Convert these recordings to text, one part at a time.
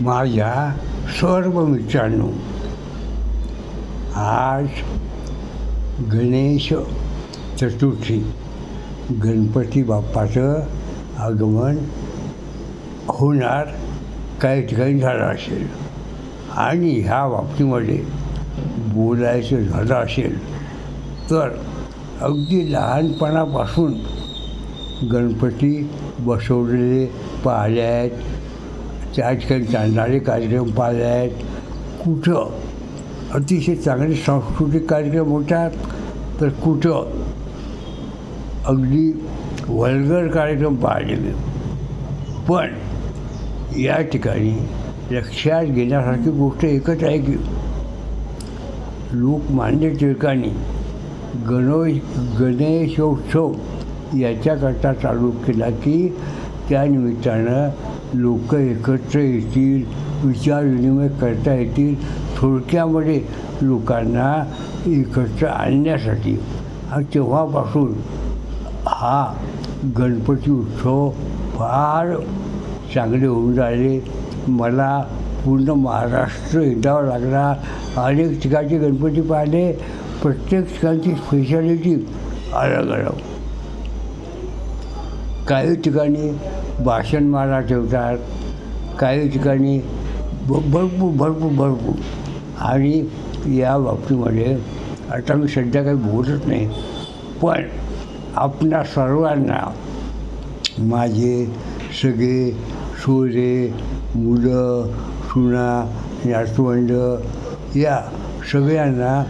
माझ्या सर्व मित्रांनो आज गणेश चतुर्थी. गणपती बाप्पाचं आगमन होणार काही ठिकाणी झालं असेल. आणि ह्या बाबतीमध्ये बोलायचं झालं असेल तर अगदी लहानपणापासून गणपती बसवलेले पाहिले आहेत. त्या ठिकाणी चालणारे कार्यक्रम पाहिले आहेत कुठं? अतिशय चांगले सांस्कृतिक कार्यक्रम होतात. तर कुठं? अगदी वल्गर कार्यक्रम पाहिले मी पण या ठिकाणी लक्षात घेण्यासारखी गोष्ट एकच आहे की लोकमान्य टिळकांनी गणेश गणेशोत्सव याच्याकरता चालू केला की त्यानिमित्तानं लोक एकत्र येतील विचारविनिमय करता येतील थोडक्यामध्ये लोकांना एकत्र आणण्यासाठी. आणि तेव्हापासून हा गणपती उत्सव फार चांगले होऊन राहिले. मला पूर्ण महाराष्ट्र हिंडावा लागला. अनेक ठिकाणचे गणपती पाहिले. प्रत्येक ठिकाणची स्पेशालिटी अलग अलग काही ठिकाणी भाषणमाला ठेवतात काही ठिकाणी भ भरपूर भरपूर भरपूर. आणि या बाबतीमध्ये आता मी सध्या काही बोलत नाही पण आपणा सर्वांना माझे सगळे सोयरे मुलं सुना नातवंड या सगळ्यांना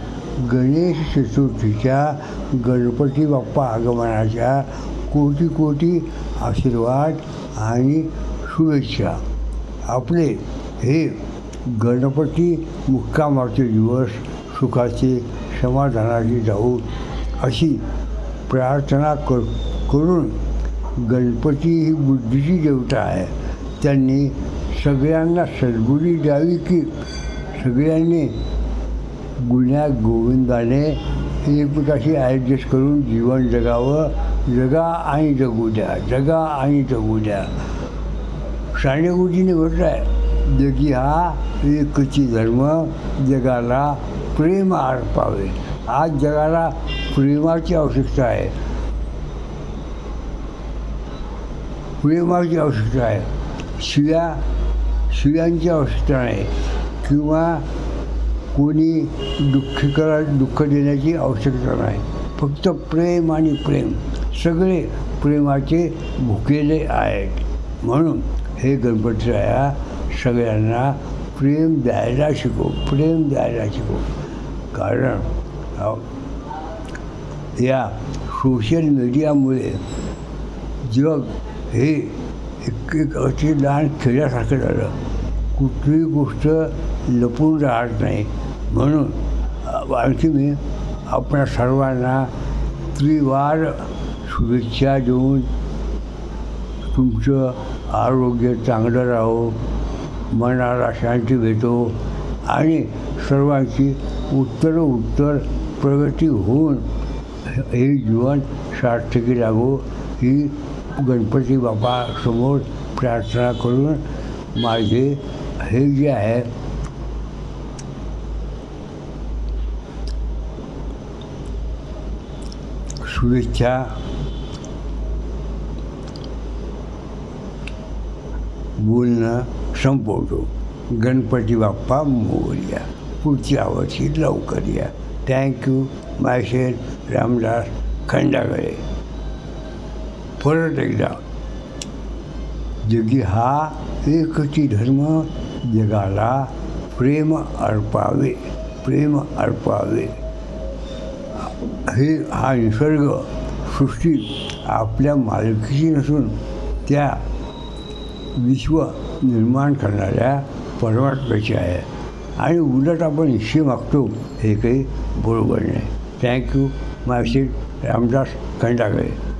गणेश चतुर्थीच्या गणपती बाप्पा आगमनाच्या कोटी कोटी आशीर्वाद आणि शुभेच्छा. आपले हे गणपती मुक्कामाचे दिवस सुखाचे समाधानाचे जाऊ अशी प्रार्थना कर करून गणपती ही बुद्धीची देवता आहे. त्यांनी सगळ्यांना सद्बुद्धी द्यावी की सगळ्यांनी गुण्या गोविंदाने एकमेकाशी ॲडजस्ट करून जीवन जगावं जगा आणि जगू द्या जगा आणि जगू द्या सानेगुजीने म्हटलं आहे. जगी हा एकची धर्म जगाला प्रेम अर्पावे आज जगाला प्रेमाची आवश्यकता आहे. प्रेमाची आवश्यकता आहे. शिव्या शिव्यांची आवश्यकता नाही. किंवा कोणी दुःखी करा दुःख देण्याची आवश्यकता नाही. फक्त प्रेम आणि प्रेम. सगळे प्रेमाचे भुकेले आहेत. म्हणून हे गणपतीराया सगळ्यांना प्रेम द्यायला शिकव प्रेम द्यायला शिकव. कारण या सोशल मीडियामुळे जग हे एक एक अति लहान खेळासारखं झालं. कुठलीही गोष्ट लपून राहत नाही. म्हणून आणखी मी आपल्या सर्वांना त्रिवार शुभेच्छा देऊन तुमचं आरोग्य चांगलं राहो मनाला शांती भेटो आणि सर्वांची उत्तर उत्तर प्रगती होऊन हे जीवन सार्थकी लागो. ही गणपती बाप्पासमोर प्रार्थना करून माझे हे जे आहे शुभेच्छा बोलणं संपवतो. गणपती बाप्पा मोरया पुढच्या वर्षी लवकर या. Thank you Michelle Ramdas Khandagale. परत एकदा. जगी हा एकची धर्म जगाला प्रेम अर्पावे प्रेम अर्पावे. हे हा निसर्ग सृष्टी आपल्या मालकीची नसून त्या विश्व निर्माण करणाऱ्या परमात्म्याची आहे. आणि उलट आपण हिस्से मागतो हे काही बरोबर नाही. थँक्यू मायशी रामदास खंडागळे